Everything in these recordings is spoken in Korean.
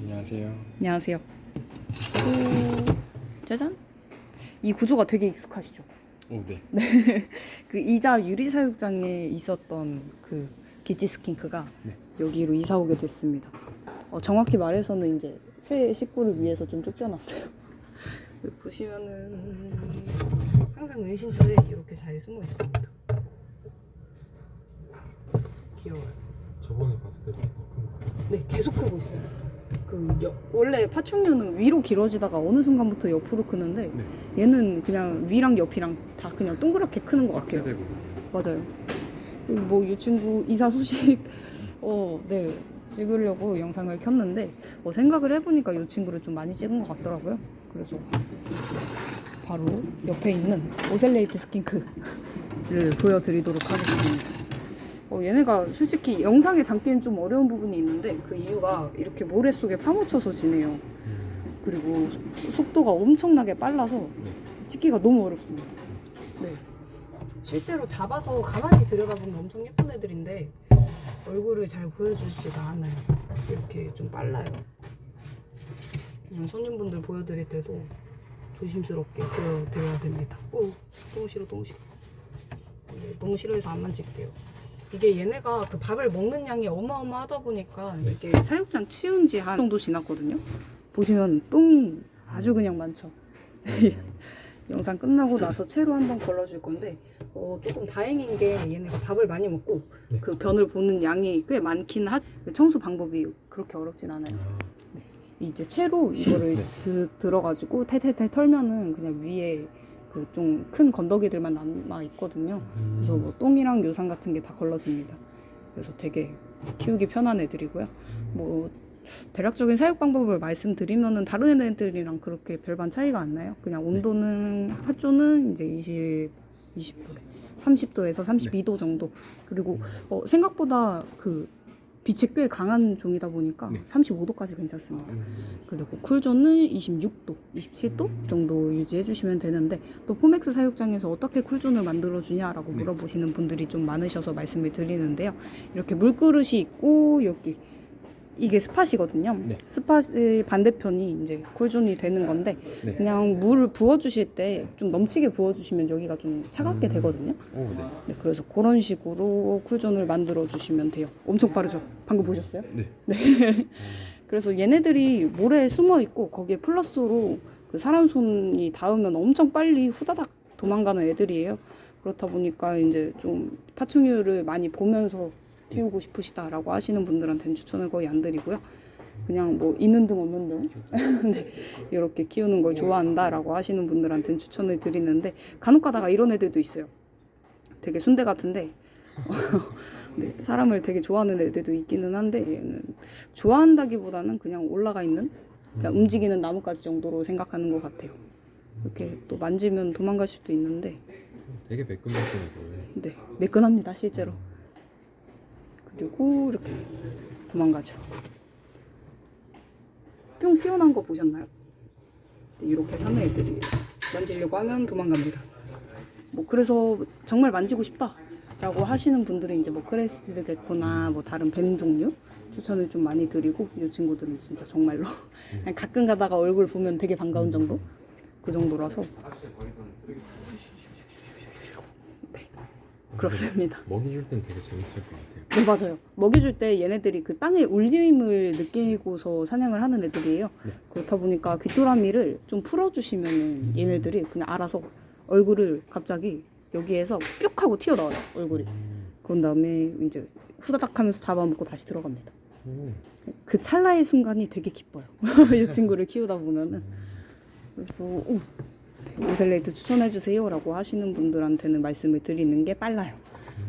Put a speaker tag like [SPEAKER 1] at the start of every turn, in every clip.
[SPEAKER 1] 안녕하세요.
[SPEAKER 2] 안녕하세요. 오, 짜잔. 이 구조가 되게 익숙하시죠?
[SPEAKER 1] 오, 네.
[SPEAKER 2] 그 이자 유리 사육장에 있었던 그 기치 스킨크가
[SPEAKER 1] 네.
[SPEAKER 2] 여기로 이사 오게 됐습니다. 어, 정확히 말해서는 이제 새 식구를 위해서 좀 쫓겨났어요. 여기 보시면은 항상 은신처에 이렇게 잘 숨어 있습니다. 귀여워요.
[SPEAKER 1] 저번에 봤을 때보다 더큰 거 같아요.
[SPEAKER 2] 네, 계속 크고 있어요. 그 여- 원래 파충류는 위로 길어지다가 어느 순간부터 옆으로 크는데
[SPEAKER 1] 네.
[SPEAKER 2] 얘는 그냥 위랑 옆이랑 다 그냥 동그랗게 크는 것 같아요.
[SPEAKER 1] 되고.
[SPEAKER 2] 맞아요. 뭐 이 친구 이사 소식 어, 네. 찍으려고 영상을 켰는데 어, 생각을 해보니까 이 친구를 좀 많이 찍은 것 같더라고요. 그래서 바로 옆에 있는 오셀레이트 스킨크를 보여드리도록 하겠습니다. 어, 얘네가 솔직히 영상에 담기엔 좀 어려운 부분이 있는데 그 이유가 이렇게 모래 속에 파묻혀서 지내요.
[SPEAKER 1] 음,
[SPEAKER 2] 그리고 속도가 엄청나게 빨라서
[SPEAKER 1] 네.
[SPEAKER 2] 찍기가 너무 어렵습니다. 네. 실제로 잡아서 가만히 들여다보면 엄청 예쁜 애들인데 얼굴을 잘 보여주지가 않아요. 이렇게 좀 빨라요. 그냥 손님분들 보여드릴 때도 조심스럽게 보여드려야 됩니다. 오, 너무 싫어, 너무 싫어. 네, 너무 싫어해서 안 만질게요. 이게 얘네가 그 밥을 먹는 양이 어마어마하다 보니까
[SPEAKER 1] 네.
[SPEAKER 2] 이게 사육장 치운 지 한 정도 지났거든요. 보시면 똥이 아주 그냥 많죠. 네. 영상 끝나고 나서 채로 한번 걸러줄 건데 어, 조금 다행인 게 얘네가 밥을 많이 먹고
[SPEAKER 1] 네.
[SPEAKER 2] 그 변을 보는 양이 꽤 많긴 하. 그 청소 방법이 그렇게 어렵진 않아요.
[SPEAKER 1] 아,
[SPEAKER 2] 이제 채로 이거를
[SPEAKER 1] 네.
[SPEAKER 2] 쓱 들어가지고 탈탈탈 털면은 그냥 위에 그 좀 큰 건더기들만 남아 있거든요.
[SPEAKER 1] 음,
[SPEAKER 2] 그래서 뭐 똥이랑 요상 같은 게 다 걸러집니다. 그래서 되게 키우기 편한 애들이고요. 뭐 대략적인 사육 방법을 말씀드리면은 다른 애들이랑 그렇게 별반 차이가 안 나요. 그냥 온도는 하조는 이제 20 20도래. 30도에서 32도 정도. 그리고 어, 생각보다 그 빛이 꽤 강한 종이다 보니까
[SPEAKER 1] 네.
[SPEAKER 2] 35도까지 괜찮습니다.
[SPEAKER 1] 음,
[SPEAKER 2] 그리고 쿨존은 26도, 27도 정도 유지해 주시면 되는데 또 포맥스 사육장에서 어떻게 쿨존을 만들어 주냐라고
[SPEAKER 1] 네.
[SPEAKER 2] 물어보시는 분들이 좀 많으셔서 말씀을 드리는데요. 이렇게 물그릇이 있고 여기 이게 스팟이거든요.
[SPEAKER 1] 네.
[SPEAKER 2] 스팟의 반대편이 이제 쿨존이 되는 건데
[SPEAKER 1] 네.
[SPEAKER 2] 그냥 물을 부어 주실 때 좀 넘치게 부어 주시면 여기가 좀 차갑게
[SPEAKER 1] 음.
[SPEAKER 2] 되거든요.
[SPEAKER 1] 오, 네.
[SPEAKER 2] 네, 그래서 그런 식으로 쿨존을 만들어 주시면 돼요. 엄청 빠르죠? 방금 보셨어요?
[SPEAKER 1] 네.
[SPEAKER 2] 그래서 얘네들이 모래에 숨어 있고 거기에 플러스로 그 사람 손이 닿으면 엄청 빨리 후다닥 도망가는 애들이에요. 그렇다 보니까 이제 좀 파충류를 많이 보면서 키우고 싶으시다라고 하시는 분들한테는 추천을 거의 안 드리고요. 그냥 뭐 있는 등 없는 등 네, 이렇게 키우는 걸 좋아한다라고 하시는 분들한테는 추천을 드리는데 간혹 가다가 이런 애들도 있어요. 되게 순대 같은데 네, 사람을 되게 좋아하는 애들도 있기는 한데 얘는 좋아한다기보다는 그냥 올라가 있는 그냥 움직이는 나뭇가지 정도로 생각하는 것 같아요. 이렇게 또 만지면 도망갈 수도 있는데
[SPEAKER 1] 되게 매끈매끈해 보여요.
[SPEAKER 2] 네 매끈합니다 실제로. 그리고 이렇게 도망가죠. 뿅 튀어나온 거 보셨나요? 네, 이렇게 사는 애들이 만지려고 하면 도망갑니다. 뭐 그래서 정말 만지고 싶다 라고 하시는 분들은 이제 뭐 크레스티드 개코나 뭐 다른 뱀 종류 추천을 좀 많이 드리고 이 친구들은 진짜 정말로 가끔 가다가 얼굴 보면 되게 반가운 정도 그 정도라서 네 그렇습니다.
[SPEAKER 1] 먹이 줄 땐 되게 재밌을 것 같아요.
[SPEAKER 2] 네 맞아요. 먹이 줄때 얘네들이 그 땅의 울림을 느끼고서 사냥을 하는 애들이에요.
[SPEAKER 1] 네.
[SPEAKER 2] 그렇다 보니까 귀뚜라미를 좀 풀어주시면은 얘네들이 그냥 알아서 얼굴을 갑자기 여기에서 뿅 하고 튀어나와요 얼굴이.
[SPEAKER 1] 음,
[SPEAKER 2] 그런 다음에 이제 후다닥 하면서 잡아먹고 다시 들어갑니다.
[SPEAKER 1] 오,
[SPEAKER 2] 그 찰나의 순간이 되게 기뻐요. 이 친구를 키우다 보면은. 그래서 오, 네, 오셀레이트 추천해주세요라고 하시는 분들한테는 말씀을 드리는 게 빨라요.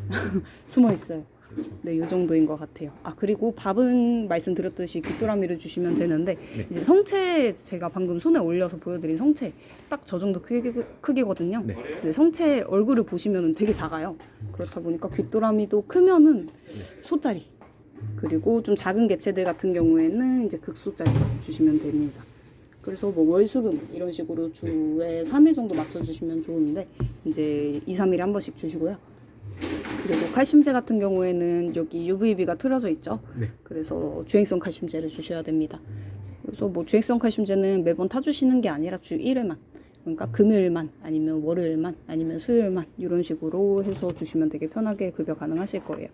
[SPEAKER 2] 숨어 있어요. 네, 이 정도인 것 같아요. 아 그리고 밥은 말씀드렸듯이 귀뚜라미를 주시면 되는데
[SPEAKER 1] 네.
[SPEAKER 2] 이제 성체 제가 방금 손에 올려서 보여드린 성체 딱 저 정도 크기, 크기거든요.
[SPEAKER 1] 네.
[SPEAKER 2] 성체 얼굴을 보시면 되게 작아요. 그렇다 보니까 귀뚜라미도 크면은 소짜리 그리고 좀 작은 개체들 같은 경우에는 이제 극소짜리 주시면 됩니다. 그래서 뭐 월수금 이런 식으로 주에 3회 정도 맞춰주시면 좋은데 이제 2, 3일에 한 번씩 주시고요. 그리고 칼슘제 같은 경우에는 여기 UVB가 틀어져 있죠.
[SPEAKER 1] 네.
[SPEAKER 2] 그래서 주행성 칼슘제를 주셔야 됩니다. 그래서 뭐 주액성 칼슘제는 매번 타주시는 게 아니라 주 1회만 그러니까 금요일만 아니면 월요일만 아니면 수요일만 이런 식으로 해서 주시면 되게 편하게 급여 가능하실 거예요.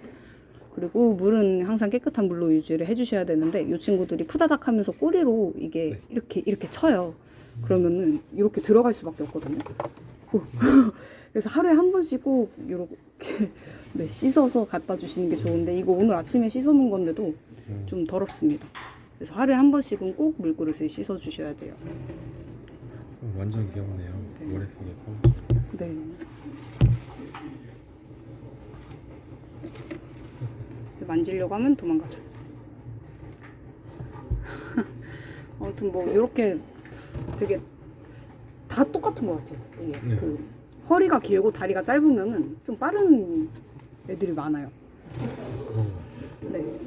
[SPEAKER 2] 그리고 물은 항상 깨끗한 물로 유지를 해주셔야 되는데 이 친구들이 푸다닥 하면서 꼬리로 이게
[SPEAKER 1] 네.
[SPEAKER 2] 이렇게 이렇게 쳐요. 그러면은 이렇게 들어갈 수밖에 없거든요. 오. 그래서 하루에 한 번씩 꼭 이렇게 네, 씻어서 갖다 주시는 게 좋은데 이거 오늘 아침에 씻어놓은 건데도
[SPEAKER 1] 음.
[SPEAKER 2] 좀 더럽습니다. 그래서 하루에 한 번씩은 꼭 물그릇을 씻어 주셔야 돼요.
[SPEAKER 1] 어, 완전 귀엽네요.
[SPEAKER 2] 네.
[SPEAKER 1] 모래 속에 파우치.
[SPEAKER 2] 네. 만지려고 하면 도망가죠. 아무튼 뭐 이렇게 되게 다 똑같은 것 같아요. 이게
[SPEAKER 1] 네.
[SPEAKER 2] 그 허리가 길고 다리가 짧으면은 좀 빠른 애들이 많아요. 네.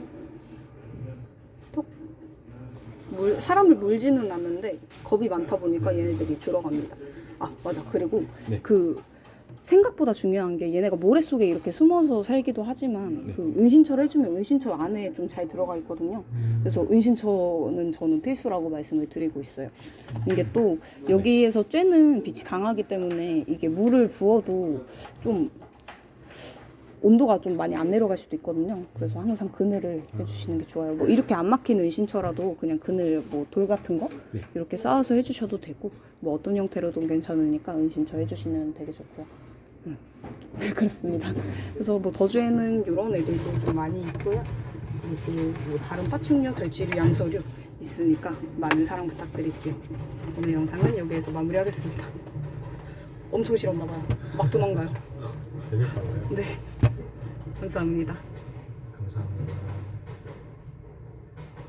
[SPEAKER 2] 톡. 물, 사람을 물지는 않는데 겁이 많다 보니까 얘네들이 들어갑니다. 아, 맞아. 그리고
[SPEAKER 1] 네.
[SPEAKER 2] 그 생각보다 중요한 게 얘네가 모래 속에 이렇게 숨어서 살기도 하지만
[SPEAKER 1] 네.
[SPEAKER 2] 그 은신처를 해주면 은신처 안에 좀 잘 들어가 있거든요. 그래서 은신처는 저는 필수라고 말씀을 드리고 있어요. 이게 또 여기에서 쬐는 빛이 강하기 때문에 이게 물을 부어도 좀 온도가 좀 많이 안 내려갈 수도 있거든요. 그래서 항상 그늘을 해주시는 게 좋아요. 뭐 이렇게 안 막힌 은신처라도 그냥 그늘 뭐 돌 같은 거
[SPEAKER 1] 네.
[SPEAKER 2] 이렇게 쌓아서 해주셔도 되고 뭐 어떤 형태로도 괜찮으니까 은신처 해주시면 되게 좋고요. 음. 네 그렇습니다. 그래서 뭐 더주에는 이런 애들도 좀 많이 있고요. 그리고 뭐 다른 파충류, 절지류, 양서류 있으니까 많은 사랑 부탁드릴게요. 오늘 영상은 여기에서 마무리하겠습니다. 엄청 싫었나봐요. 막 도망가요.
[SPEAKER 1] 되게 빨라요.
[SPEAKER 2] 네. 감사합니다.
[SPEAKER 1] 감사합니다.